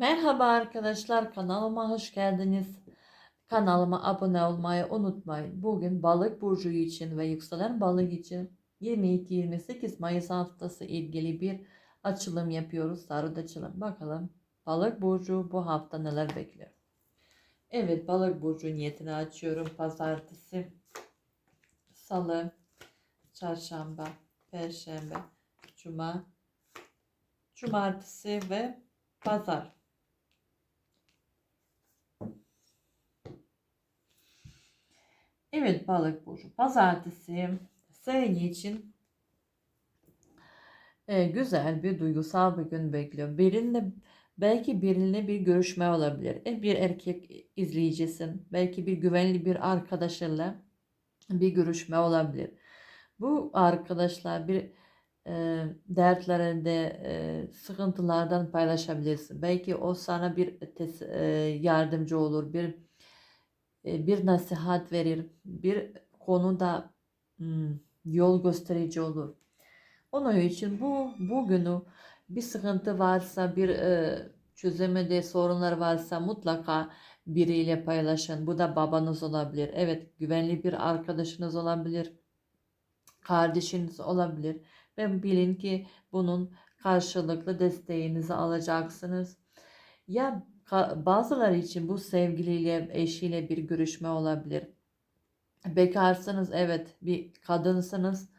Merhaba arkadaşlar kanalıma hoş geldiniz. Kanalıma abone olmayı unutmayın. Bugün balık burcu için ve yükselen balık için 22-28 Mayıs haftası ilgili bir açılım yapıyoruz. Sarı açılım. Bakalım balık burcu bu hafta neler bekliyor. Evet balık burcu niyetini açıyorum. Pazartesi, salı, çarşamba, perşembe, cuma, cumartesi ve pazar. Evet balık burcu. Pazartesi senin için e, güzel bir duygusal bir gün bekliyor. Birinde belki birine bir görüşme olabilir. E, bir erkek izleyicisin. Belki bir güvenli bir arkadaşıyla bir görüşme olabilir. Bu arkadaşlar bir e, dertlerinde e, sıkıntılardan paylaşabilirsin. Belki o sana bir tes- e, yardımcı olur, bir bir nasihat verir, bir konuda hmm, yol gösterici olur. Onun için bu bugünü bir sıkıntı varsa, bir e, çözemediği sorunlar varsa mutlaka biriyle paylaşın. Bu da babanız olabilir. Evet, güvenli bir arkadaşınız olabilir. Kardeşiniz olabilir. Ve bilin ki bunun karşılıklı desteğinizi alacaksınız. Ya Bazıları için bu sevgiliyle, eşiyle bir görüşme olabilir. Bekarsınız, evet bir kadınsınız.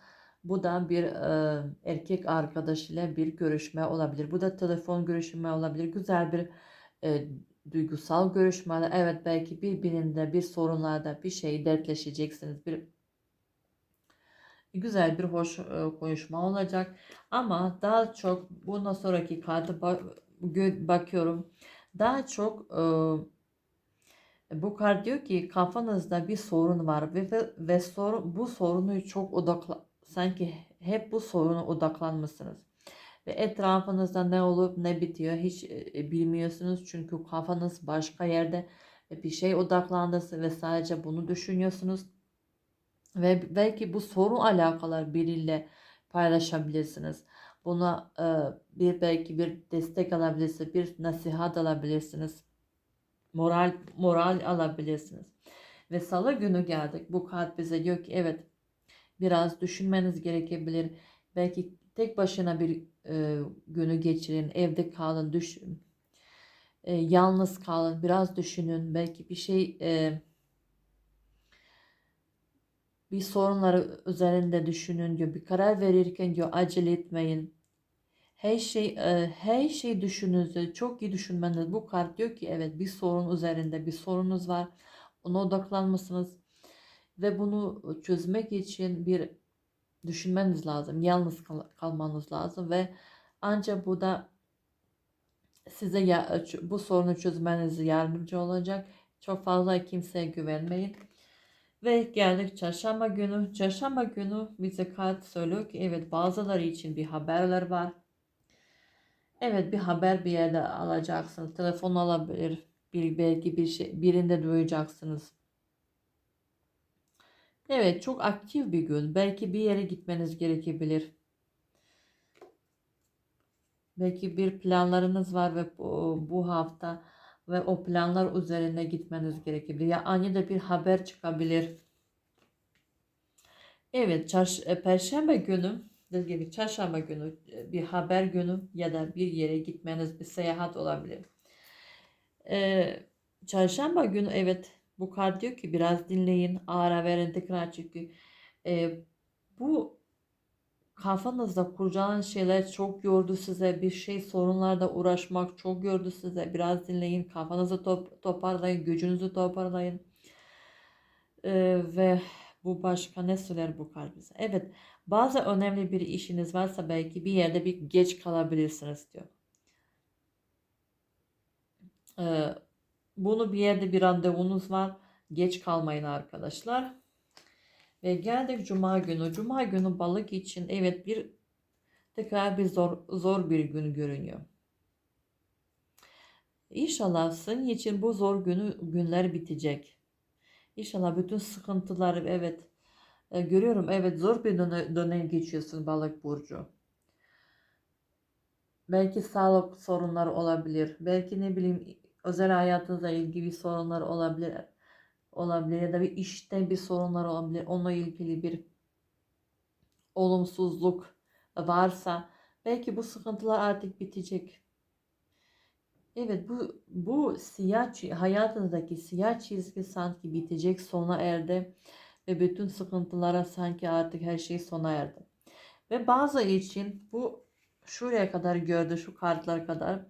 Bu da bir e, erkek arkadaşıyla bir görüşme olabilir. Bu da telefon görüşme olabilir. Güzel bir e, duygusal görüşme. Evet belki birbirinde bir sorunlarda bir şey dertleşeceksiniz. Bir güzel bir hoş e, konuşma olacak. Ama daha çok bundan sonraki kartı bakıyorum. Daha çok e, bu kart diyor ki kafanızda bir sorun var ve ve, ve sorun, bu sorunu çok odakla sanki hep bu soruna odaklanmışsınız. Ve etrafınızda ne olup ne bitiyor hiç e, bilmiyorsunuz çünkü kafanız başka yerde bir şey odaklandınız ve sadece bunu düşünüyorsunuz. Ve belki bu sorun alakalı biriyle paylaşabilirsiniz. Buna e, bir belki bir destek alabilirsiniz, bir nasihat alabilirsiniz. Moral moral alabilirsiniz. Ve salı günü geldik. Bu kart bize diyor ki evet biraz düşünmeniz gerekebilir. Belki tek başına bir e, günü geçirin, evde kalın, düş, e, yalnız kalın, biraz düşünün. Belki bir şey e, bir sorunları üzerinde düşünün diyor. Bir karar verirken diyor acele etmeyin. Her şey e, her şey düşününüzü çok iyi düşünmeniz. Bu kart diyor ki evet bir sorun üzerinde bir sorunuz var. Ona odaklanmışsınız ve bunu çözmek için bir düşünmeniz lazım. Yalnız kal- kalmanız lazım ve ancak bu da size ya, bu sorunu çözmenize yardımcı olacak. Çok fazla kimseye güvenmeyin. Ve geldik çarşamba günü. Çarşamba günü bize kart söylüyor ki evet bazıları için bir haberler var. Evet bir haber bir yerde alacaksınız. Telefon alabilir. Bir, belki bir şey, birinde duyacaksınız. Evet çok aktif bir gün. Belki bir yere gitmeniz gerekebilir. Belki bir planlarınız var ve bu, bu hafta ve o planlar üzerine gitmeniz gerekebilir. Ya ani de bir haber çıkabilir. Evet, çarş e, Perşembe günü, dediğim gibi çarşamba günü e, bir haber günü ya da bir yere gitmeniz, bir seyahat olabilir. Ee, çarşamba günü evet bu kart diyor ki biraz dinleyin, ara verin tekrar çünkü e, bu kafanızda kuracağınız şeyler çok yordu size. Bir şey sorunlarda uğraşmak çok yordu size. Biraz dinleyin, kafanızı top, toparlayın, gücünüzü toparlayın. Ee, ve bu başka ne söyler bu kart bize? Evet, bazı önemli bir işiniz varsa belki bir yerde bir geç kalabilirsiniz diyor. Ee, bunu bir yerde bir randevunuz var. Geç kalmayın arkadaşlar. Ve geldik Cuma günü. Cuma günü balık için evet bir tekrar bir zor, zor bir gün görünüyor. İnşallah senin için bu zor günü günler bitecek. İnşallah bütün sıkıntılar evet e, görüyorum evet zor bir dönem, dönem geçiyorsun balık burcu. Belki sağlık sorunları olabilir. Belki ne bileyim özel hayatınızla ilgili sorunlar olabilir. Olabilir ya da bir işte bir sorunlar olabilir. Onunla ilgili bir olumsuzluk varsa belki bu sıkıntılar artık bitecek. Evet bu bu siyah hayatınızdaki siyah çizgi sanki bitecek sona erdi ve bütün sıkıntılara sanki artık her şey sona erdi. Ve bazı için bu şuraya kadar gördü şu kartlar kadar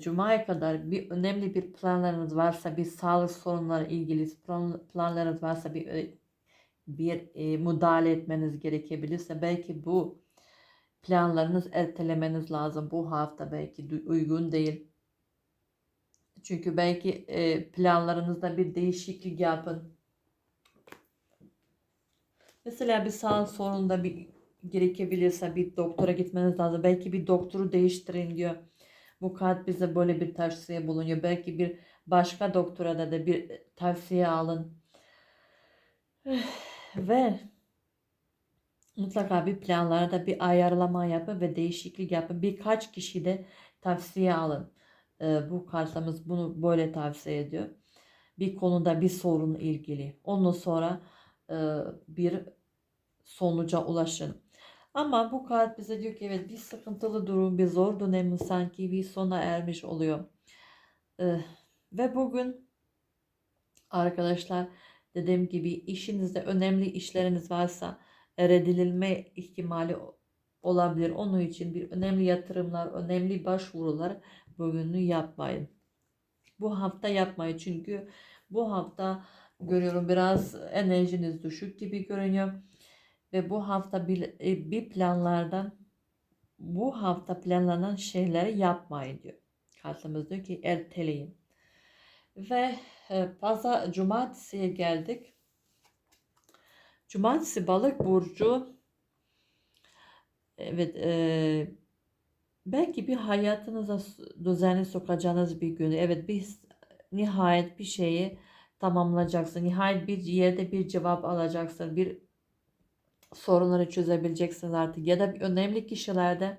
Cuma'ya kadar bir önemli bir planlarınız varsa bir sağlık sorunları ilgili plan, planlarınız varsa bir e, bir e, müdahale etmeniz gerekebilirse belki bu planlarınız ertelemeniz lazım. Bu hafta belki uygun değil. Çünkü belki e, planlarınızda bir değişiklik yapın. Mesela bir sağlık sorununda bir gerekebilirse bir doktora gitmeniz lazım. Belki bir doktoru değiştirin diyor. Bu kart bize böyle bir tavsiye bulunuyor. Belki bir başka doktora da, da bir tavsiye alın. Ve mutlaka bir planlarda bir ayarlama yapın ve değişiklik yapın. Birkaç kişi de tavsiye alın. Ee, bu kartımız bunu böyle tavsiye ediyor. Bir konuda bir sorunla ilgili. Ondan sonra e, bir sonuca ulaşın. Ama bu kart bize diyor ki evet bir sıkıntılı durum, bir zor dönemin sanki bir sona ermiş oluyor. Ee, ve bugün arkadaşlar dediğim gibi işinizde önemli işleriniz varsa reddedilme ihtimali olabilir. Onun için bir önemli yatırımlar, önemli başvurular bugünü yapmayın. Bu hafta yapmayın çünkü bu hafta görüyorum biraz enerjiniz düşük gibi görünüyor. Ve bu hafta bir, e, bir planlardan bu hafta planlanan şeyleri yapmayın diyor. Kartımız diyor ki erteleyin. Ve e, pazar cumartesiye geldik. Cumartesi balık burcu evet e, belki bir hayatınıza düzenli sokacağınız bir gün. Evet bir nihayet bir şeyi tamamlayacaksın. Nihayet bir yerde bir cevap alacaksın. Bir sorunları çözebileceksiniz artık. Ya da önemli kişilerde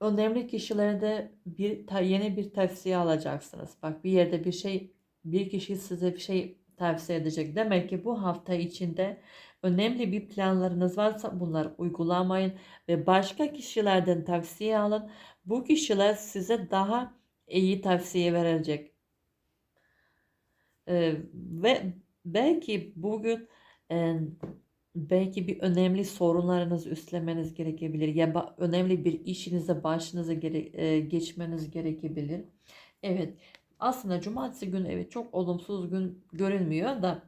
önemli kişilerde bir yeni bir tavsiye alacaksınız. Bak bir yerde bir şey bir kişi size bir şey tavsiye edecek. Demek ki bu hafta içinde önemli bir planlarınız varsa bunları uygulamayın ve başka kişilerden tavsiye alın. Bu kişiler size daha iyi tavsiye verecek. Ee, ve belki bugün belki bir önemli sorunlarınızı üstlenmeniz gerekebilir ya ba- önemli bir işinize başınıza gere- geçmeniz gerekebilir. Evet aslında cumartesi günü evet çok olumsuz gün görünmüyor da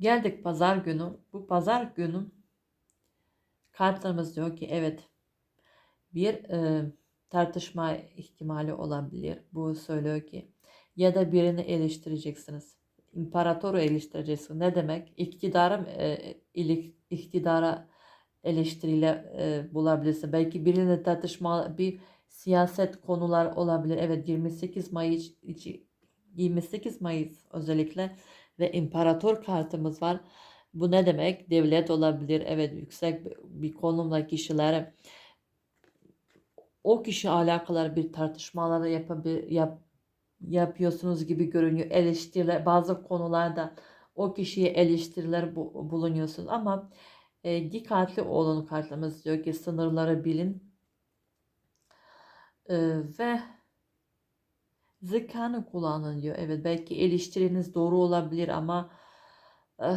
geldik pazar günü. Bu pazar günü kartlarımız diyor ki evet bir e, tartışma ihtimali olabilir. Bu söylüyor ki ya da birini eleştireceksiniz imparatoru eleştireceksin. Ne demek? İktidara e, iktidara eleştiriyle e, bulabilirsin. Belki birine tartışma bir siyaset konular olabilir. Evet 28 Mayıs 28 Mayıs özellikle ve imparator kartımız var. Bu ne demek? Devlet olabilir. Evet yüksek bir konumda kişilere o kişi alakalı bir tartışmalar yapabilir, yap, yapıyorsunuz gibi görünüyor. Eleştiriler bazı konularda o kişiye eleştiriler bu, bulunuyorsunuz ama e, dikkatli olun kartımız diyor ki sınırları bilin e, ve zekanı kullanın diyor. Evet belki eleştiriniz doğru olabilir ama e,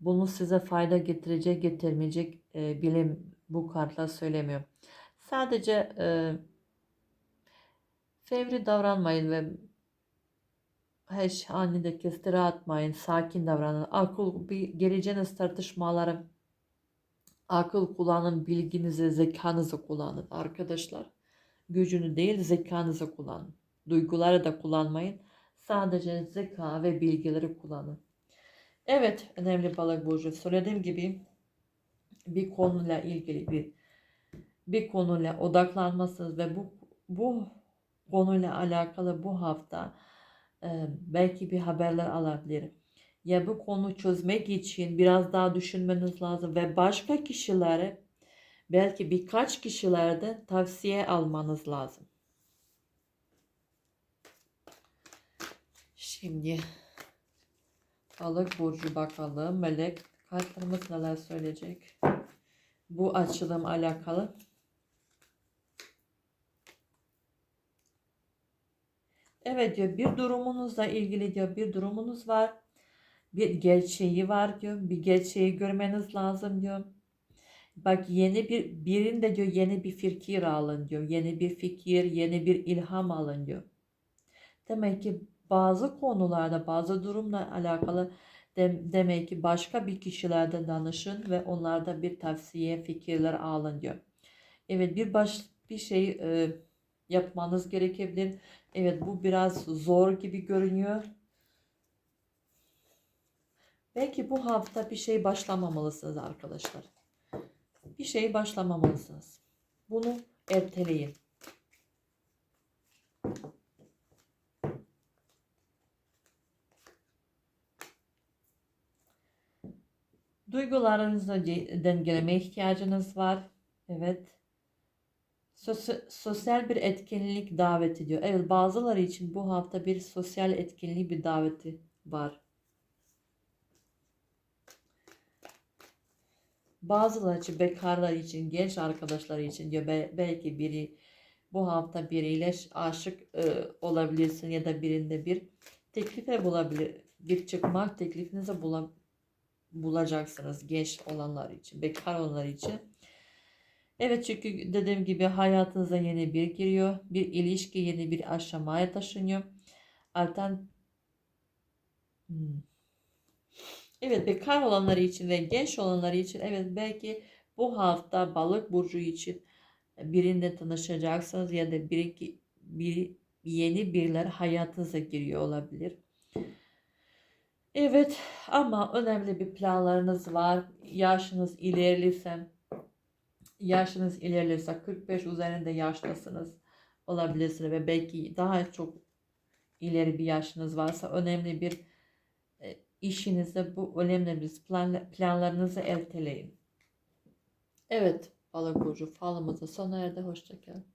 bunu size fayda getirecek getirmeyecek e, bilim bu kartlar söylemiyor. Sadece e, Fevri davranmayın ve her anide kestire atmayın. Sakin davranın. Akıl, bir geleceğiniz tartışmaları akıl kullanın, bilginizi, zekanızı kullanın arkadaşlar. Gücünü değil zekanızı kullanın. Duyguları da kullanmayın. Sadece zeka ve bilgileri kullanın. Evet önemli balık burcu. Söylediğim gibi bir konuyla ilgili bir bir konuyla odaklanmasınız ve bu bu konuyla alakalı bu hafta e, belki bir haberler alabilirim. Ya bu konu çözmek için biraz daha düşünmeniz lazım ve başka kişilere belki birkaç kişilerde tavsiye almanız lazım. Şimdi balık burcu bakalım. Melek kartlarımız neler söyleyecek? Bu açılım alakalı. Evet diyor bir durumunuzla ilgili diyor bir durumunuz var. Bir gerçeği var diyor. Bir gerçeği görmeniz lazım diyor. Bak yeni bir birinde diyor yeni bir fikir alın diyor. Yeni bir fikir, yeni bir ilham alın diyor. Demek ki bazı konularda, bazı durumla alakalı de- demek ki başka bir kişilerden danışın ve onlarda bir tavsiye, fikirler alın diyor. Evet bir baş bir şey e, yapmanız gerekebilir. Evet bu biraz zor gibi görünüyor. Belki bu hafta bir şey başlamamalısınız arkadaşlar. Bir şey başlamamalısınız. Bunu erteleyin. Duygularınızı de- dengeleme ihtiyacınız var. Evet. Sos- sosyal bir etkinlik davet ediyor. Evet bazıları için bu hafta bir sosyal etkinliği bir daveti var. Bazıları için, bekarlar için, genç arkadaşlar için diyor Be- belki biri bu hafta biriyle aşık e, olabilirsin ya da birinde bir teklife bulabilir, bir çıkmak teklifinize bula, bulacaksınız genç olanlar için, bekar olanlar için. Evet çünkü dediğim gibi hayatınıza yeni bir giriyor, bir ilişki yeni bir aşamaya taşınıyor. Altan Hmm. Evet bekar olanları için ve genç olanları için evet belki bu hafta balık burcu için birinde tanışacaksınız ya da bir, bir yeni birileri hayatınıza giriyor olabilir. Evet ama önemli bir planlarınız var. Yaşınız ilerlese yaşınız ilerlerse 45 üzerinde yaştasınız olabilirsiniz ve belki daha çok ileri bir yaşınız varsa önemli bir e, işinizde bu önemli bir plan, planlarınızı erteleyin. Evet balık burcu falımızı sona erdi. Hoşçakalın.